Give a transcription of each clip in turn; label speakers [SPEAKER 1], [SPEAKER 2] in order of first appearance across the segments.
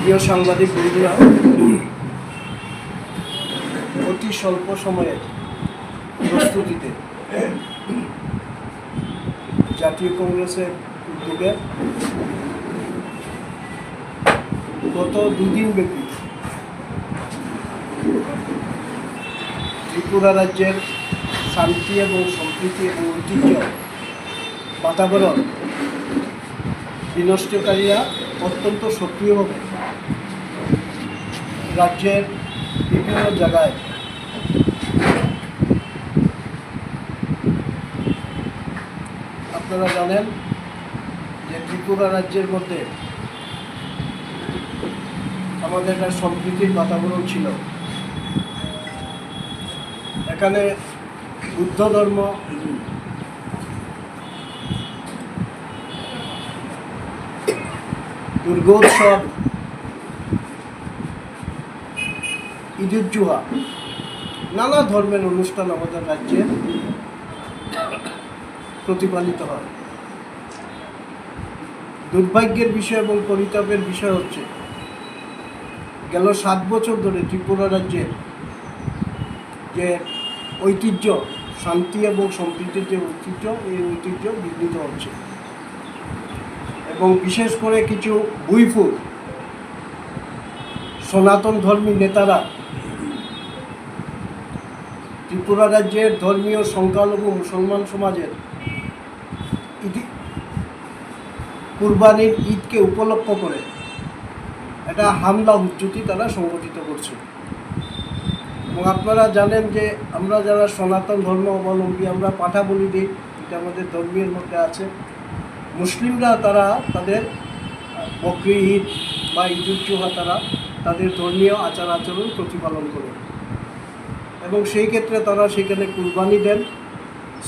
[SPEAKER 1] প্রিয় সাংবাদিক বন্ধুরা, অতি স্বল্প সময়ে প্রস্তুতিতে জাতীয় কংগ্রেসের উদ্যোগে গত দুদিন ব্যাপী ত্রিপুরা রাজ্যের শান্তি এবং সম্প্রীতি এবং ঐতিহ্য বাতাবরণ বিনষ্টকারীরা অত্যন্ত সক্রিয়ভাবে রাজ্যের বিভিন্ন জায়গায়। আপনারা জানেন যে ত্রিপুরা রাজ্যের মধ্যে আমাদের একটা সম্প্রীতির বাতাবরণ ছিল। এখানে বুদ্ধ ধর্ম দুর্গোৎসব ঈদুজ্জোহা নানা ধর্মের অনুষ্ঠান আমাদের রাজ্যে প্রতিপালিত হয়। দুর্ভাগ্যের বিষয় এবং পরিতাপের বিষয় হচ্ছে, গেল সাত বছর ধরে ত্রিপুরা রাজ্যের যে ঐতিহ্য, শান্তি এবং সম্প্রীতির যে ঐতিহ্য, এই ঐতিহ্য বিঘ্নিত হচ্ছে। এবং বিশেষ করে কিছু বুইফুল সনাতন ধর্মী নেতারা ত্রিপুরা রাজ্যের ধর্মীয় সংখ্যালঘু মুসলমান সমাজের ইতি কুরবানির ঈদকে উপলক্ষ করে একটা হামলা হুজ্জুতি তারা সংগঠিত করছে। এবং আপনারা জানেন যে আমরা যারা সনাতন ধর্ম অবলম্বী, আমরা পাঠা বলি দিই, এটা আমাদের ধর্মীয় মধ্যে আছে। মুসলিমরা তারা তাদের বকরি ঈদ বা ঈদ উজ্জোহা তারা তাদের ধর্মীয় আচার আচরণ প্রতিপালন করে। এবং সেই ক্ষেত্রে তারা সেখানে কুরবানি দেন।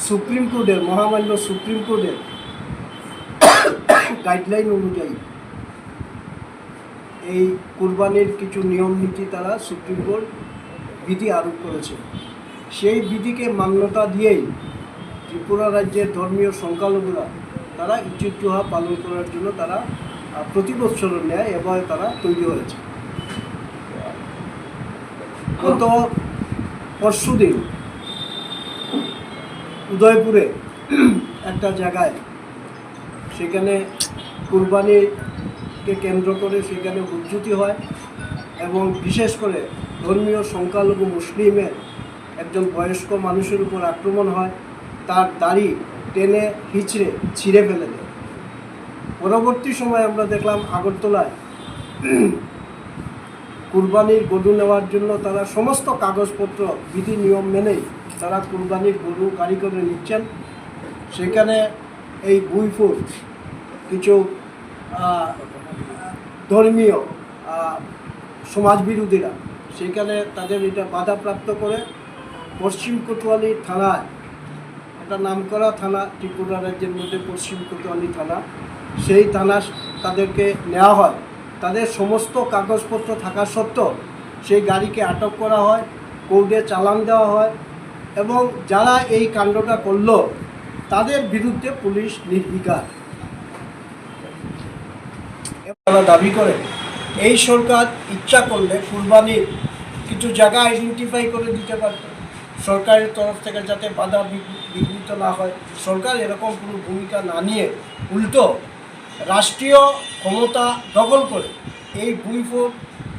[SPEAKER 1] সুপ্রিম কোর্টের, মহামান্য সুপ্রিম কোর্টের গাইডলাইন অনুযায়ী এই কুরবানির কিছু নিয়ম নীতি তারা সুপ্রিম কোর্ট বিধি আরোপ করেছে। সেই বিধিকে মান্যতা দিয়েই ত্রিপুরা রাজ্যের ধর্মীয় সংখ্যালঘুরা তারা ইজ্জুজ্জোহা পালন করার জন্য তারা প্রতি বৎসরের ন্যায় এবার তারা তৈরি হয়েছে। গত পরশুদিন উদয়পুরে একটা জায়গায় সেখানে কুরবানিকে কেন্দ্র করে সেখানে উজ্জুতি হয় এবং বিশেষ করে ধর্মীয় সংখ্যালঘু মুসলিমের একজন বয়স্ক মানুষের উপর আক্রমণ হয়, তার দাড়ি টেনে হিচড়ে ছিঁড়ে ফেলে দেয়। পরবর্তী সময় আমরা দেখলাম আগরতলায় কুরবানির গরু নেওয়ার জন্য তারা সমস্ত কাগজপত্র, বিধি, নিয়ম মেনেই তারা কুরবানির গরু গাড়ি করে নিচ্ছেন। সেখানে এই বুইফুর কিছু ধর্মীয় সমাজবিরোধীরা সেখানে তাদের এটা বাধাপ্রাপ্ত করে পশ্চিম কোতোয়ালি থানায়, একটা নামকরা থানা, ত্রিপুরা রাজ্যের মধ্যে পশ্চিম কোতোয়ালি থানা, সেই থানা তাদেরকে নেওয়া হয়। তাদের সমস্ত কাগজপত্র থাকা সত্ত্বেও সেই গাড়িকে আটক করা হয়, কোর্টে চালান দেওয়া হয় এবং যারা এই কাণ্ডটা করল, তাদের বিরুদ্ধে পুলিশ নির্বিকার। তারা দাবি করে, এই সরকার ইচ্ছা করলে কুরবানির কিছু জায়গা আইডেন্টিফাই করে দিতে পারত। সরকারের তরফ থেকে যাতে বাধা বিঘ্ন- বিঘ্নিত না হয়। সরকার এরকম কোনো ভূমিকা না নিয়ে উল্টো রাষ্ট্রীয় ক্ষমতা দখল করে এই বুইফোর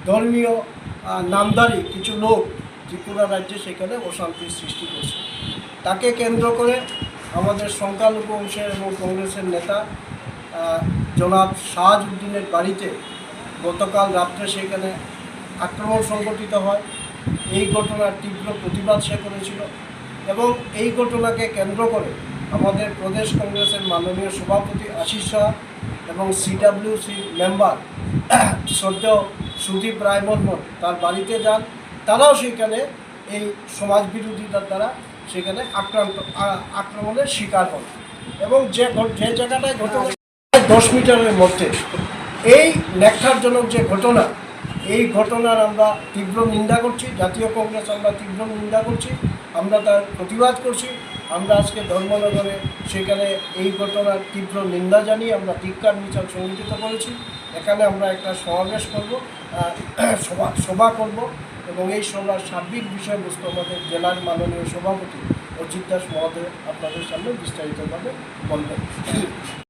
[SPEAKER 1] ধর্মীয় আহ, নামধারী কিছু লোক ত্রিপুরা রাজ্যে সেখানে অশান্তির সৃষ্টি করছে। তাকে কেন্দ্র করে আমাদের সংখ্যালঘু অংশের এবং কংগ্রেসের নেতা জনাব শাহাজউদ্দিনের বাড়িতে গতকাল রাত্রে সেখানে আক্রমণ সংঘটিত হয়। এই ঘটনার তীব্র প্রতিবাদ সে করেছিল এবং এই ঘটনাকে কেন্দ্র করে আমাদের প্রদেশ কংগ্রেসের মাননীয় সভাপতি আশিস শাহ এবং সিডাব্লিউসি মেম্বার সদ্য সুদীপ রায় বর্মন তার বাড়িতে যান। তারাও সেখানে এই সমাজ বিরোধিতার দ্বারা সেখানে আক্রান্ত আক্রমণের শিকার হন। এবং যে যে জায়গাটায় ঘটনা, দশ মিটারের মধ্যে, এই লেখার জন্য যে ঘটনা এই ঘটনার আমরা তীব্র নিন্দা করছি, জাতীয় কংগ্রেস আমরা তীব্র নিন্দা করছি, আমরা তার প্রতিবাদ করছি, আমরা আজকে ধর্মনগরে সেখানে এই ঘটনার তীব্র নিন্দা জানিয়ে আমরা ধিক্কার মিছিল সংগঠিত করেছি। এখানে আমরা একটা সমাবেশ করব সভা সভা করব এবং এই সভার সার্বিক বিষয়বস্তু আমাদের জেলার মাননীয় সভাপতি অজিত দাস মহোদয় আপনাদের সামনে বিস্তারিতভাবে বলবেন।